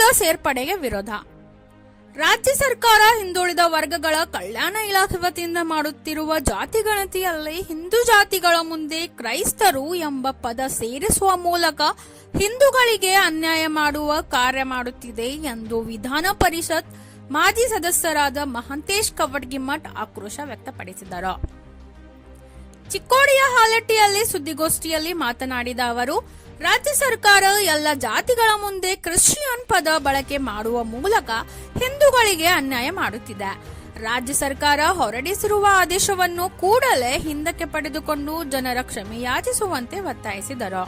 ಹಿಂದುಳಿದ ಸೇರ್ಪಡೆಗೆ ವಿರೋಧ. ರಾಜ್ಯ ಸರ್ಕಾರ ಹಿಂದುಳಿದ ವರ್ಗಗಳ ಕಲ್ಯಾಣ ಇಲಾಖೆ ವತಿಯಿಂದ ಮಾಡುತ್ತಿರುವ ಜಾತಿ ಗಣತಿಯಲ್ಲಿ ಹಿಂದೂ ಜಾತಿಗಳ ಮುಂದೆ ಕ್ರೈಸ್ತರು ಎಂಬ ಪದ ಸೇರಿಸುವ ಮೂಲಕ ಹಿಂದೂಗಳಿಗೆ ಅನ್ಯಾಯ ಮಾಡುವ ಕಾರ್ಯ ಮಾಡುತ್ತಿದೆ ಎಂದು ವಿಧಾನ ಪರಿಷತ್ ಮಾಜಿ ಸದಸ್ಯರಾದ ಮಹಂತೇಶ್ ಕವಡ್ಗಿಮಠ್ ಆಕ್ರೋಶ ವ್ಯಕ್ತಪಡಿಸಿದರು. ಚಿಕ್ಕೋಡಿಯ ಹಾಲಟ್ಟಿಯಲ್ಲಿ ಸುದ್ದಿಗೋಷ್ಠಿಯಲ್ಲಿ ಮಾತನಾಡಿದ ಅವರು ರಾಜ್ಯ ಸರ್ಕಾರ ಎಲ್ಲ ಜಾತಿಗಳ ಮುಂದೆ ಕ್ರಿಶ್ಚಿಯನ್ ಪದ ಬಳಕೆ ಮಾಡುವ ಮೂಲಕ ಹಿಂದೂಗಳಿಗೆ ಅನ್ಯಾಯ ಮಾಡುತ್ತಿದೆ. ರಾಜ್ಯ ಸರ್ಕಾರ ಹೊರಡಿಸಿರುವ ಆದೇಶವನ್ನು ಕೂಡಲೇ ಹಿಂದಕ್ಕೆ ಪಡೆದುಕೊಂಡು ಜನರ ಕ್ಷಮೆ ಯಾಚಿಸುವಂತೆ ಒತ್ತಾಯಿಸಿದರು.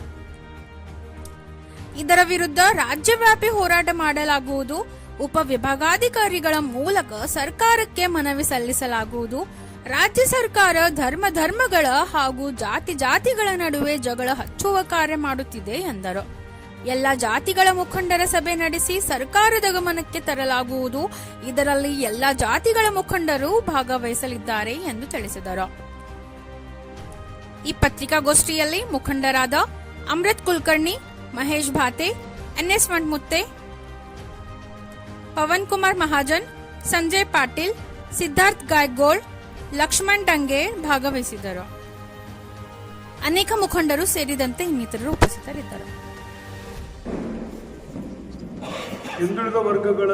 ಇದರ ವಿರುದ್ಧ ರಾಜ್ಯವ್ಯಾಪಿ ಹೋರಾಟ ಮಾಡಲಾಗುವುದು. ಉಪವಿಭಾಗಾಧಿಕಾರಿಗಳ ಮೂಲಕ ಸರ್ಕಾರಕ್ಕೆ ಮನವಿ ಸಲ್ಲಿಸಲಾಗುವುದು. ರಾಜ್ಯ ಸರ್ಕಾರ ಧರ್ಮ ಧರ್ಮಗಳ ಹಾಗೂ ಜಾತಿ ಜಾತಿಗಳ ನಡುವೆ ಜಗಳ ಹಚ್ಚುವ ಕಾರ್ಯ ಮಾಡುತ್ತಿದೆ ಎಂದರು. ಎಲ್ಲ ಜಾತಿಗಳ ಮುಖಂಡರ ಸಭೆ ನಡೆಸಿ ಸರ್ಕಾರದ ಗಮನಕ್ಕೆ ತರಲಾಗುವುದು. ಇದರಲ್ಲಿ ಎಲ್ಲ ಜಾತಿಗಳ ಮುಖಂಡರು ಭಾಗವಹಿಸಲಿದ್ದಾರೆ ಎಂದು ತಿಳಿಸಿದರು. ಈ ಪತ್ರಿಕಾಗೋಷ್ಠಿಯಲ್ಲಿ ಮುಖಂಡರಾದ ಅಮೃತ್ ಕುಲಕರ್ಣಿ, ಮಹೇಶ್ ಭಾತೆ, ಎನ್ಎಸ್ ಮಣ್ಮುತ್ತೆ, ಪವನ್ ಕುಮಾರ್ ಮಹಾಜನ್, ಸಂಜಯ್ ಪಾಟೀಲ್, ಸಿದ್ಧಾರ್ಥ್ ಗಾಯ್ಗೋಳ್ ಲಕ್ಷ್ಮಣ್ ಡಂಗೆ ಭಾಗವಹಿಸಿದ್ದರು. ಅನೇಕ ಮುಖಂಡರು ಸೇರಿದಂತೆ ಇನ್ನಿತರರು ಉಪಸ್ಥಿತರಿದ್ದರು. ಹಿಂದುಳಿದ ವರ್ಗಗಳ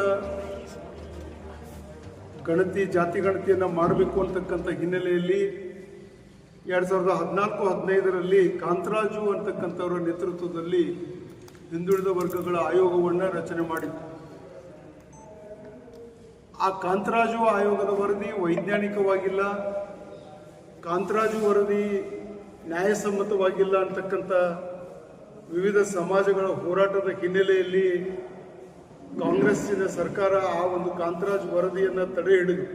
ಗಣತಿ, ಜಾತಿ ಗಣತಿಯನ್ನು ಮಾಡಬೇಕು ಅಂತಕ್ಕಂಥ ಹಿನ್ನೆಲೆಯಲ್ಲಿ ಎರಡು ಸಾವಿರದ ಹದಿನಾಲ್ಕು, ಹದಿನೈದರಲ್ಲಿ ಕಾಂತರಾಜು ಅಂತಕ್ಕಂಥವರ ನೇತೃತ್ವದಲ್ಲಿ ಹಿಂದುಳಿದ ವರ್ಗಗಳ ಆಯೋಗವನ್ನು ರಚನೆ ಮಾಡಿತ್ತು ಆ ಕಾಂತರಾಜು ಆಯೋಗದ ವರದಿ ವೈಜ್ಞಾನಿಕವಾಗಿಲ್ಲ. ಕಾಂತರಾಜು ವರದಿ ನ್ಯಾಯಸಮ್ಮತವಾಗಿಲ್ಲ ಅಂತಕ್ಕಂಥ ವಿವಿಧ ಸಮಾಜಗಳ ಹೋರಾಟದ ಹಿನ್ನೆಲೆಯಲ್ಲಿ ಕಾಂಗ್ರೆಸ್ಸಿನ ಸರ್ಕಾರ ಆ ಒಂದು ಕಾಂತರಾಜ್ ವರದಿಯನ್ನು ತಡೆ ಹಿಡಿದು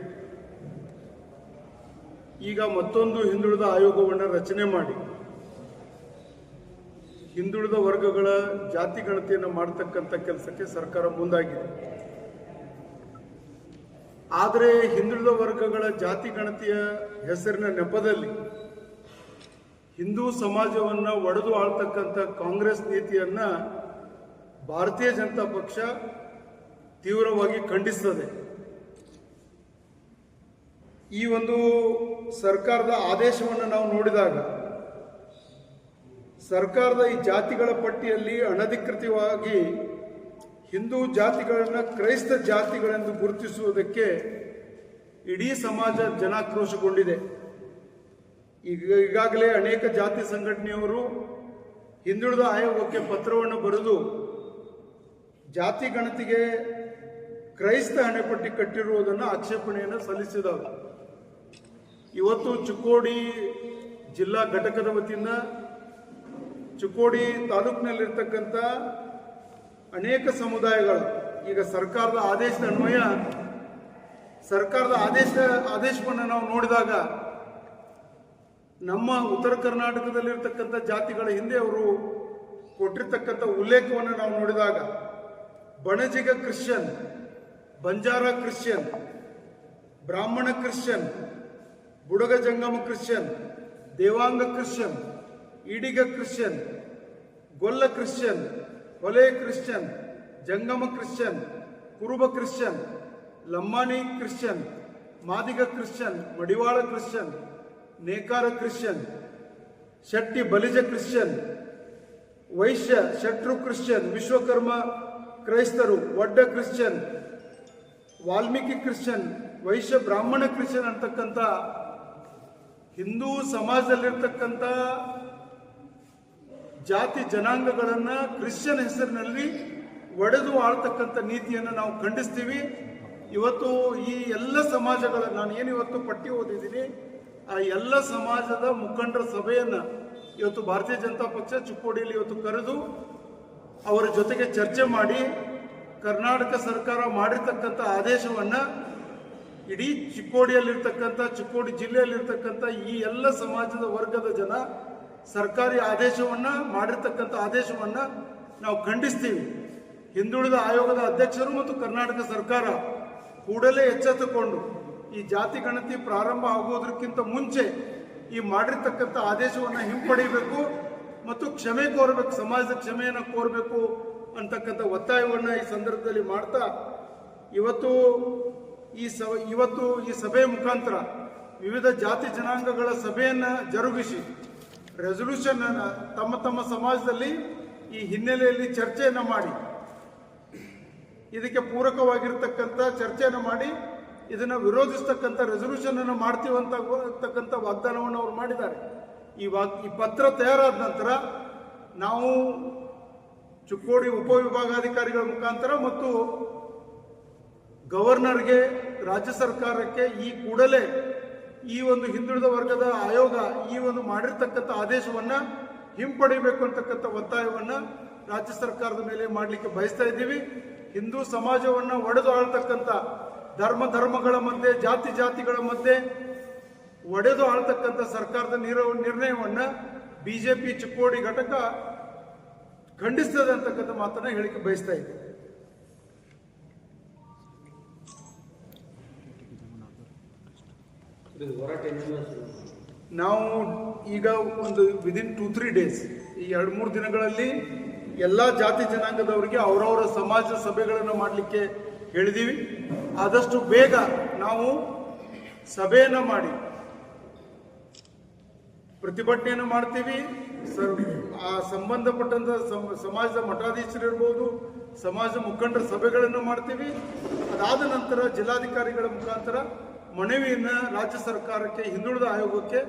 ಈಗ ಮತ್ತೊಂದು ಹಿಂದುಳಿದ ಆಯೋಗವನ್ನು ರಚನೆ ಮಾಡಿ. ಹಿಂದುಳಿದ ವರ್ಗಗಳ ಜಾತಿ ಗಣತಿಯನ್ನು ಮಾಡತಕ್ಕಂಥ ಕೆಲಸಕ್ಕೆ ಸರ್ಕಾರ ಮುಂದಾಗಿದೆ. ಆದರೆ ಹಿಂದುಳಿದ ವರ್ಗಗಳ ಜಾತಿ ಗಣತಿಯ ಹೆಸರಿನ ನೆಪದಲ್ಲಿ ಹಿಂದೂ ಸಮಾಜವನ್ನು ಒಡೆದು ಆಳ್ತಕ್ಕಂಥ ಕಾಂಗ್ರೆಸ್ ನೀತಿಯನ್ನ ಭಾರತೀಯ ಜನತಾ ಪಕ್ಷ ತೀವ್ರವಾಗಿ ಖಂಡಿಸ್ತದೆ. ಈ ಒಂದು ಸರ್ಕಾರದ ಆದೇಶವನ್ನು ನಾವು ನೋಡಿದಾಗ ಸರ್ಕಾರದ ಈ ಜಾತಿಗಳ ಪಟ್ಟಿಯಲ್ಲಿ ಅನಧಿಕೃತವಾಗಿ ಹಿಂದೂ ಜಾತಿಗಳನ್ನು ಕ್ರೈಸ್ತ ಜಾತಿಗಳೆಂದು ಗುರುತಿಸುವುದಕ್ಕೆ ಇಡೀ ಸಮಾಜ ಜನಾಕ್ರೋಶಗೊಂಡಿದೆ. ಈಗ, ಈಗಾಗಲೇ ಅನೇಕ ಜಾತಿ ಸಂಘಟನೆಯವರು ಹಿಂದುಳಿದ ಆಯೋಗಕ್ಕೆ ಪತ್ರವನ್ನು ಬರೆದು ಜಾತಿ ಗಣತಿಗೆ ಕ್ರೈಸ್ತ ಹಣೆಪಟ್ಟಿ ಕಟ್ಟಿರುವುದನ್ನು ಆಕ್ಷೇಪಣೆಯನ್ನು ಸಲ್ಲಿಸಿದವು ಇವತ್ತು ಚಿಕ್ಕೋಡಿ ಜಿಲ್ಲಾ ಘಟಕದ ವತಿಯಿಂದ ಚಿಕ್ಕೋಡಿ ತಾಲೂಕಿನಲ್ಲಿರ್ತಕ್ಕಂಥ ಅನೇಕ ಸಮುದಾಯಗಳು, ಈಗ ಸರ್ಕಾರದ ಆದೇಶದ ಅನ್ವಯ, ಸರ್ಕಾರದ ಆದೇಶ, ಆದೇಶವನ್ನು ನಾವು ನೋಡಿದಾಗ ನಮ್ಮ ಉತ್ತರ ಕರ್ನಾಟಕದಲ್ಲಿರ್ತಕ್ಕಂಥ ಜಾತಿಗಳ ಹಿಂದೆ ಅವರು ಕೊಟ್ಟಿರ್ತಕ್ಕಂಥ ಉಲ್ಲೇಖವನ್ನು ನಾವು ನೋಡಿದಾಗ ಬಣಜಿಗ ಕ್ರಿಶ್ಚಿಯನ್, ಬಂಜಾರ ಕ್ರಿಶ್ಚಿಯನ್, ಬ್ರಾಹ್ಮಣ ಕ್ರಿಶ್ಚಿಯನ್, ಬುಡಗ ಜಂಗಮ Christian, Devanga Christian Idiga Christian, ಗೊಲ್ಲ ಕ್ರಿಶ್ಚಿಯನ್ ಹೊಲೆ ಕ್ರಿಶ್ಚಿಯನ್, ಜಂಗಮ ಕ್ರಿಶ್ಚಿಯನ್, ಕುರುಬ ಕ್ರಿಶ್ಚಿಯನ್ ಲಮ್ಮಾಣಿ ಕ್ರಿಶ್ಚಿಯನ್, ಮಾದಿಗ ಕ್ರಿಶ್ಚಿಯನ್, ಮಡಿವಾಳ ಕ್ರಿಶ್ಚಿಯನ್, ನೇಕಾರ ಕ್ರಿಶ್ಚಿಯನ್, ಶೆಟ್ಟಿ ಬಲಿಜ ಕ್ರಿಶ್ಚಿಯನ್, ವೈಶ್ಯ ಶಟ್ರು ಕ್ರಿಶ್ಚಿಯನ್, ವಿಶ್ವಕರ್ಮ ಕ್ರೈಸ್ತರು ಒಡ್ಡ ಕ್ರಿಶ್ಚಿಯನ್, ವಾಲ್ಮೀಕಿ ಕ್ರಿಶ್ಚಿಯನ್, ವೈಶ್ಯ ಬ್ರಾಹ್ಮಣ ಕ್ರಿಶ್ಚಿಯನ್ ಅಂತಕ್ಕಂಥ ಹಿಂದೂ ಸಮಾಜದಲ್ಲಿರ್ತಕ್ಕಂಥ ಜಾತಿ ಜನಾಂಗಗಳನ್ನ ಕ್ರಿಶ್ಚಿಯನ್ ಹೆಸರಿನಲ್ಲಿ ಒಡೆದು ಆಳ್ತಕ್ಕಂಥ ನೀತಿಯನ್ನು ನಾವು ಖಂಡಿಸ್ತೀವಿ. ಇವತ್ತು ಈ ಎಲ್ಲ ಸಮಾಜಗಳ ನಾನು ಏನು ಇವತ್ತು ಪಟ್ಟಿ ಓದಿದ್ದೀನಿ, ಆ ಎಲ್ಲ ಸಮಾಜದ ಮುಖಂಡರ ಸಭೆಯನ್ನು ಇವತ್ತು ಭಾರತೀಯ ಜನತಾ ಪಕ್ಷ ಚಿಕ್ಕೋಡಿಯಲ್ಲಿ ಇವತ್ತು ಕರೆದು ಅವರ ಜೊತೆಗೆ ಚರ್ಚೆ ಮಾಡಿ ಕರ್ನಾಟಕ ಸರ್ಕಾರ ಮಾಡಿರ್ತಕ್ಕಂಥ ಆದೇಶವನ್ನು ಇಡೀ ಚಿಕ್ಕೋಡಿಯಲ್ಲಿರ್ತಕ್ಕಂಥ, ಚಿಕ್ಕೋಡಿ ಜಿಲ್ಲೆಯಲ್ಲಿರ್ತಕ್ಕಂಥ ಈ ಎಲ್ಲ ಸಮಾಜದ ವರ್ಗದ ಜನ ಸರ್ಕಾರಿ ಆದೇಶವನ್ನ ಮಾಡಿರ್ತಕ್ಕಂಥ ಆದೇಶವನ್ನ ನಾವು ಖಂಡಿಸ್ತೀವಿ. ಹಿಂದುಳಿದ ಆಯೋಗದ ಅಧ್ಯಕ್ಷರು ಮತ್ತು ಕರ್ನಾಟಕ ಸರ್ಕಾರ ಕೂಡಲೇ ಎಚ್ಚೆತ್ತುಕೊಂಡು ಈ ಜಾತಿ ಗಣತಿ ಪ್ರಾರಂಭ ಆಗುವುದಕ್ಕಿಂತ ಮುಂಚೆ ಈ ಮಾಡಿರ್ತಕ್ಕಂಥ ಆದೇಶವನ್ನು ಹಿಂಪಡಿಬೇಕು ಮತ್ತು ಕ್ಷಮೆ ಕೋರಬೇಕು, ಸಮಾಜದ ಕ್ಷಮೆಯನ್ನು ಕೋರಬೇಕು ಅಂತಕ್ಕಂಥ ಒತ್ತಾಯವನ್ನು ಈ ಸಂದರ್ಭದಲ್ಲಿ ಮಾಡ್ತಾ ಇವತ್ತು ಈ ಸ ಇವತ್ತು ಈ ಸಭೆಯ ಮುಖಾಂತರ ವಿವಿಧ ಜಾತಿ ಜನಾಂಗಗಳ ಸಭೆಯನ್ನು ಜರುಗಿಸಿ ರೆಸೊಲ್ಯೂಷನ್ ತಮ್ಮ ತಮ್ಮ ಸಮಾಜದಲ್ಲಿ ಈ ಹಿನ್ನೆಲೆಯಲ್ಲಿ ಚರ್ಚೆಯನ್ನು ಮಾಡಿ. ಇದಕ್ಕೆ ಪೂರಕವಾಗಿರ್ತಕ್ಕಂಥ ಚರ್ಚೆಯನ್ನು ಮಾಡಿ, ಇದನ್ನು ವಿರೋಧಿಸ್ತಕ್ಕಂಥ ರೆಸೊಲ್ಯೂಷನ್ ಅನ್ನು ಮಾಡ್ತೀವಿ ಅಂತ ಅಂತಕ್ಕಂಥ ವಾಗ್ದಾನವನ್ನು ಅವರು ಮಾಡಿದ್ದಾರೆ. ಈ ವಾಗ್, ಈ ಪತ್ರ ತಯಾರಾದ ನಂತರ ನಾವು ಚಿಕ್ಕೋಡಿ ಉಪವಿಭಾಗಾಧಿಕಾರಿಗಳ ಮುಖಾಂತರ ಮತ್ತು ಗವರ್ನರ್ಗೆ ರಾಜ್ಯ ಸರ್ಕಾರಕ್ಕೆ ಈ ಕೂಡಲೇ ಈ ಒಂದು ಹಿಂದುಳಿದ ವರ್ಗದ ಆಯೋಗ ಈ ಒಂದು ಮಾಡಿರ್ತಕ್ಕಂಥ ಆದೇಶವನ್ನು ಹಿಂಪಡಿಬೇಕು ಅಂತಕ್ಕಂಥ ಒತ್ತಾಯವನ್ನು ರಾಜ್ಯ ಸರ್ಕಾರದ ಮೇಲೆ ಮಾಡಲಿಕ್ಕೆ ಬಯಸ್ತಾ ಇದ್ದೀವಿ. ಹಿಂದೂ ಸಮಾಜವನ್ನು ಒಡೆದು ಆಳ್ತಕ್ಕಂಥ ಧರ್ಮ ಧರ್ಮಗಳ ಮಧ್ಯೆ, ಜಾತಿ ಜಾತಿಗಳ ಮಧ್ಯೆ ಒಡೆದು ಆಳ್ತಕ್ಕಂಥ ಸರ್ಕಾರದ ನಿರ ನಿರ್ಣಯವನ್ನ ಬಿಜೆಪಿ ಚಿಕ್ಕೋಡಿ ಘಟಕ ಖಂಡಿಸ್ತದೆ ಅಂತಕ್ಕಂಥ ಮಾತನ್ನು ಹೇಳಿಕೆ ಬಯಸ್ತಾ ಇದ್ದೀವಿ. ನಾವು ಈಗ ಒಂದು ವಿದಿನ್ ಟೂ ತ್ರೀ ಡೇಸ್ ಈ ಎರಡು, ಮೂರು ದಿನಗಳಲ್ಲಿ ಎಲ್ಲ ಜಾತಿ ಜನಾಂಗದವರಿಗೆ ಅವರವರ ಸಮಾಜ ಸಭೆಗಳನ್ನು ಮಾಡಲಿಕ್ಕೆ ಹೇಳಿದ್ದೀವಿ ಆದಷ್ಟು ಬೇಗ ನಾವು ಸಭೆಯನ್ನು ಮಾಡಿ, ಪ್ರತಿಭಟನೆಯನ್ನು ಮಾಡ್ತೀವಿ. ಆ ಸಂಬಂಧಪಟ್ಟಂತ ಸಮಾಜದ ಸಮಾಜದ ಮಠಾಧೀಶರಿರ್ಬೋದು ಸಮಾಜ ಮುಖಂಡರ ಸಭೆಗಳನ್ನು ಮಾಡ್ತೀವಿ. ಅದಾದ ನಂತರ ಜಿಲ್ಲಾಧಿಕಾರಿಗಳ ಮುಖಾಂತರ ಮನವಿಯನ್ನ ರಾಜ್ಯ ಸರ್ಕಾರಕ್ಕೆ ಹಿಂದುಳಿದ ಆಯೋಗಕ್ಕೆ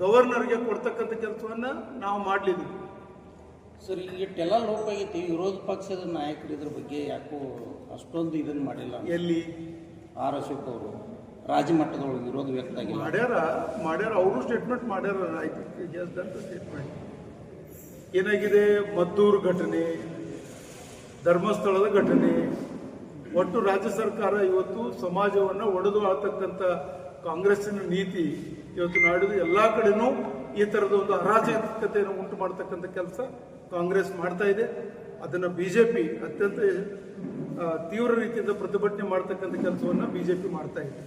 ಗವರ್ನರ್ಗೆ ಕೊಡ್ತಕ್ಕಂಥ ಕೆಲಸವನ್ನ ನಾವು ಮಾಡಲಿದ್ದೀವಿ. ಸರ್ ಈಗ ಇಷ್ಟೆಲ್ಲ ಲೋಪ ಆಗೈತಿ ವಿರೋಧ ಪಕ್ಷದ ನಾಯಕರು ಇದ್ರ ಬಗ್ಗೆ ಯಾಕೋ ಅಷ್ಟೊಂದು ಇದನ್ನು ಮಾಡಿಲ್ಲ ಎಲ್ಲಿ? ಆರ್ ಅಶೋಕ್ ಅವರು ರಾಜ್ಯ ಮಟ್ಟದೊಳಗೆ ವಿರೋಧ ವ್ಯಕ್ತ ಆಗಿಲ್ಲ. ಮಾಡ್ಯಾರ ಮಾಡ್ಯಾರ ಅವರು ಸ್ಟೇಟ್ಮೆಂಟ್ ಮಾಡ್ಯಾರ ಸ್ಟೇಟ್ಮೆಂಟ್ ಏನಾಗಿದೆ? ಮದ್ದೂರು ಘಟನೆ ಧರ್ಮಸ್ಥಳದ ಘಟನೆ. ಒಟ್ಟು ರಾಜ್ಯ ಸರ್ಕಾರ ಇವತ್ತು ಸಮಾಜವನ್ನು ಒಡೆದು ಆಳ್ತಕ್ಕಂಥ ಕಾಂಗ್ರೆಸ್ಸಿನ ನೀತಿ ಇವತ್ತು ನಾಡಿದು ಎಲ್ಲ ಕಡೆನೂ ಈ ತರದ ಒಂದು ಅರಾಜಕತೆಯನ್ನು ಉಂಟು ಮಾಡ್ತಕ್ಕಂಥ ಕೆಲಸ ಕಾಂಗ್ರೆಸ್ ಮಾಡ್ತಾ ಇದೆ. ಅದನ್ನ ಬಿಜೆಪಿ ಅತ್ಯಂತ ತೀವ್ರ ರೀತಿಯಿಂದ ಪ್ರತಿಭಟನೆ ಮಾಡ್ತಕ್ಕಂಥ ಕೆಲಸವನ್ನ ಬಿಜೆಪಿ ಮಾಡ್ತಾ ಇದೆ.